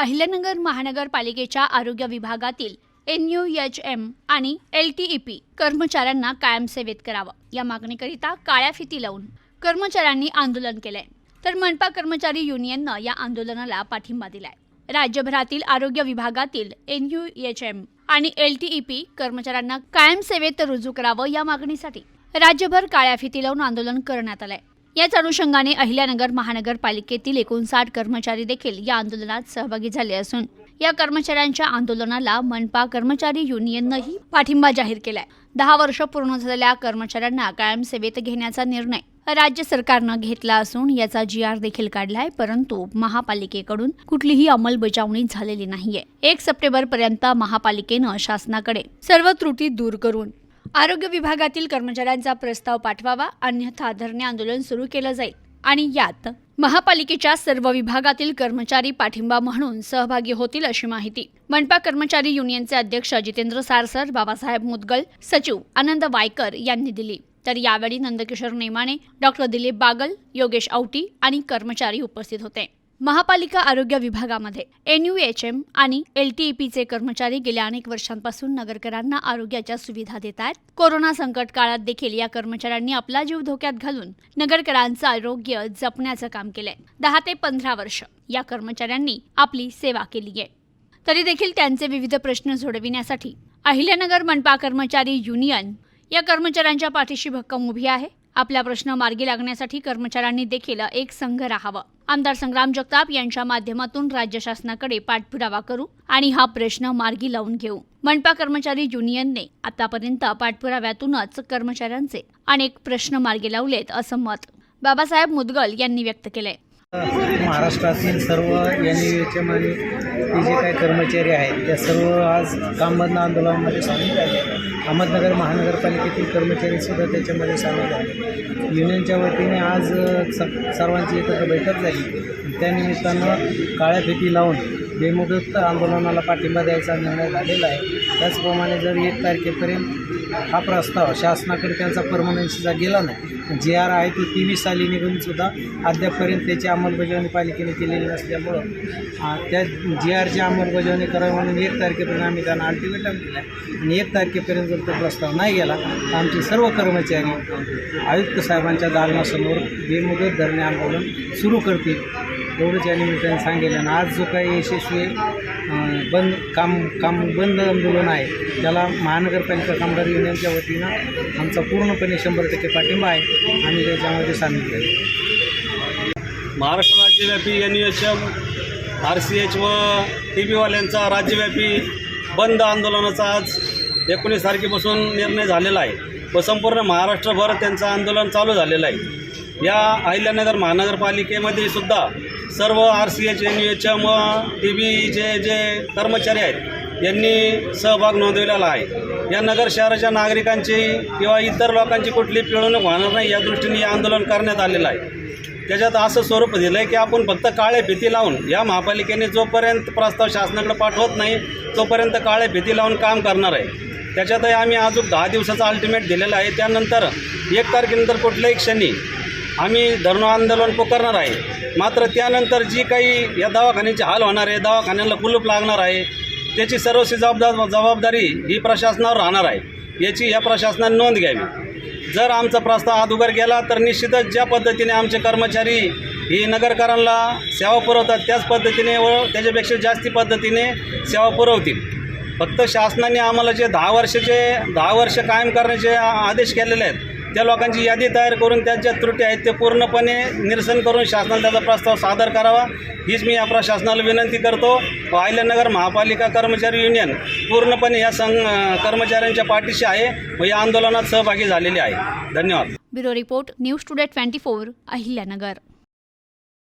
अहिल्यानगर महानगरपालिकेच्या आरोग्य विभागातील एन यू एच एम आणि एल टी ई पी कर्मचाऱ्यांना कायम सेवेत करावं. या मागणीकरिता काळ्या फिती लावून कर्मचाऱ्यांनी आंदोलन केलंय. तर मनपा कर्मचारी युनियननं या आंदोलनाला पाठिंबा दिलाय. राज्यभरातील आरोग्य विभागातील एन यू एच एम आणि एल टी ई पी कर्मचाऱ्यांना कायम सेवेत रुजू करावं या मागणीसाठी राज्यभर काळ्या फिती लावून आंदोलन करण्यात आलंय. याच अनुषंगाने अहिल्यानगर महानगरपालिकेतील एकोणसाठ कर्मचारी देखील या आंदोलनात सहभागी झाले असून या कर्मचाऱ्यांच्या आंदोलनाला मनपा कर्मचारी युनियननंही पाठिंबा जाहीर केलाय. दहा वर्ष पूर्ण झालेल्या कर्मचाऱ्यांना कायम सेवेत घेण्याचा निर्णय राज्य सरकारनं घेतला असून याचा जी आर देखील काढलाय परंतु महापालिकेकडून कुठलीही अंमलबजावणी झालेली नाहीये. एक सप्टेंबर पर्यंत महापालिकेनं शासनाकडे सर्व त्रुटी दूर करून आरोग्य विभागातील कर्मचाऱ्यांचा प्रस्ताव पाठवावा अन्यथा धरणे आंदोलन सुरू केलं जाईल. आणि यात महापालिकेच्या सर्व विभागातील कर्मचारी पाठिंबा म्हणून सहभागी होतील अशी माहिती. मनपा कर्मचारी युनियनचे अध्यक्ष जितेंद्र सारसर बाबासाहेब मुदगल सचिव आनंद वायकर यांनी दिली. तर यावेळी नंदकिशोर नेमाने डॉक्टर दिलीप बागल योगेश औटी आणि कर्मचारी उपस्थित होते. महापालिका आरोग्य विभागामध्ये एन यू एच एम आणि एल टी ई पीचे कर्मचारी गेल्या अनेक वर्षांपासून नगरकरांना आरोग्याच्या सुविधा देत आहेत. कोरोना संकट काळात देखील या कर्मचाऱ्यांनी आपला जीव धोक्यात घालून नगरकरांचं आरोग्य जपण्याचं काम केलंय. दहा ते पंधरा वर्ष या कर्मचाऱ्यांनी आपली सेवा केली आहे. तरी देखील त्यांचे विविध प्रश्न सोडविण्यासाठी अहिल्यानगर मनपा कर्मचारी युनियन या कर्मचाऱ्यांच्या पाठीशी भक्कम उभी आहे. आपला प्रश्न मार्गी लागण्यासाठी कर्मचाऱ्यांनी देखील एक संघ राहावं. आमदार संग्राम जगताप यांच्या माध्यमातून राज्य शासनाकडे पाठपुरावा करू आणि हा प्रश्न मार्गी लावून घेऊ. मनपा कर्मचारी युनियनने आतापर्यंत पाठपुराव्यातूनच कर्मचाऱ्यांचे अनेक प्रश्न मार्गी लावलेत असं मत बाबासाहेब मुदगल यांनी व्यक्त केलंय. महाराष्ट्रातील सर्व एन यू एच एम आणि ते जे काही कर्मचारी आहेत त्या सर्व आज कामबंद आंदोलनामध्ये सामील झाले अहमदनगर महानगरपालिकेतील कर्मचारीसुद्धा त्याच्यामध्ये सामील झाले युनियनच्या वतीने आज स सर्वांची एकत्र बैठक झाली. त्यानिमित्तानं काळ्या फेटी लावून बेमुदत आंदोलनाला पाठिंबा द्यायचा निर्णय झालेला आहे. त्याचप्रमाणे जर एक तारखेपर्यंत हा प्रस्ताव शासनाकडे त्यांचा परमनन्सीचा गेला नाही जे आर आहे तो तेवीस साली निघूनसुद्धा अद्यापपर्यंत त्याची अंमलबजावणी पालिकेने केलेली नसल्यामुळं त्या जे आरची अंमलबजावणी करावी म्हणून एक तारखेपर्यंत आम्ही त्यांना अल्टिमेटम दिला आणि एक तारखेपर्यंत जर तो प्रस्ताव नाही गेला तर आमचे सर्व कर्मचारी आयुक्त साहेबांच्या दालनासमोर बेमुदत धरणे आंदोलन सुरू करतील. एवढंच या निमित्ताने सांगेल. आणि आज जो काही यशस्वी बंद काम काम बंद आंदोलन आहे त्याला महानगरपालिका कामगार युनियनच्या वतीनं आमचा पूर्णपणे शंभर टक्के पाठिंबा आहे आम्ही त्याच्यामध्ये सामील आहे महाराष्ट्र राज्यव्यापी N U H M R C H व टी बीवाल्यांचा राज्यव्यापी बंद आंदोलनाचा आज एकोणीस तारखेपासून निर्णय झालेला आहे व संपूर्ण महाराष्ट्रभर त्यांचं आंदोलन चालू झालेलं आहे. या अहिल्यानगर महानगरपालिकेमध्ये सुद्धा सर्व R C H N U H M D T बीचे जे कर्मचारी आहेत यांनी सहभाग नोंदविलेला आहे. या नगर शहराच्या नागरिकांची किंवा इतर लोकांची कुठली पिळवणूक होणार नाही या दृष्टीने हे आंदोलन करण्यात आलेलं आहे. त्याच्यात असं स्वरूप दिलं आहे की आपण फक्त काळे भीती लावून या महापालिकेने जोपर्यंत प्रस्ताव शासनाकडे पाठवत नाही तोपर्यंत काळे भीती लावून काम करणार आहे. त्याच्यातही आम्ही अजून दहा दिवसाचा अल्टिमेट दिलेला आहे. त्यानंतर एक तारखेनंतर कुठल्याही क्षणी आम्ही धरणं आंदोलन पुकारणार आहे. मात्र त्यानंतर जी काही या दवाखान्याची हाल होणार आहे दवाखान्याला कुलूप लागणार आहे त्याची सर्वस्वी जबाबदार जबाबदारी ही प्रशासनावर राहणार आहे. याची या प्रशासनाने नोंद घ्यावी. जर आमचा प्रस्ताव अधुगर गेला तर निश्चितच ज्या पद्धतीने आमचे कर्मचारी ही नगरकरांना सेवा पुरवतात त्याच पद्धतीने व त्याच्यापेक्षा जास्ती पद्धतीने सेवा पुरवतील. फक्त शासनाने आम्हाला जे दहा वर्षाचे दहा वर्ष कायम करण्याचे आदेश केलेले आहेत त्या लोकांची यादी तयार करून त्यांच्या ज्या त्रुटी आहेत ते पूर्णपणे निरसन करून शासनाला त्याचा प्रस्ताव सादर करावा. हीच मी या प्रशासनाला विनंती करतो. व अहिल्यानगर महापालिका कर्मचारी युनियन पूर्णपणे या संघ कर्मचाऱ्यांच्या पाठीशी आहे व या आंदोलनात सहभागी झालेली आहे. धन्यवाद. Bureau report news today twenty four Ahilyanagar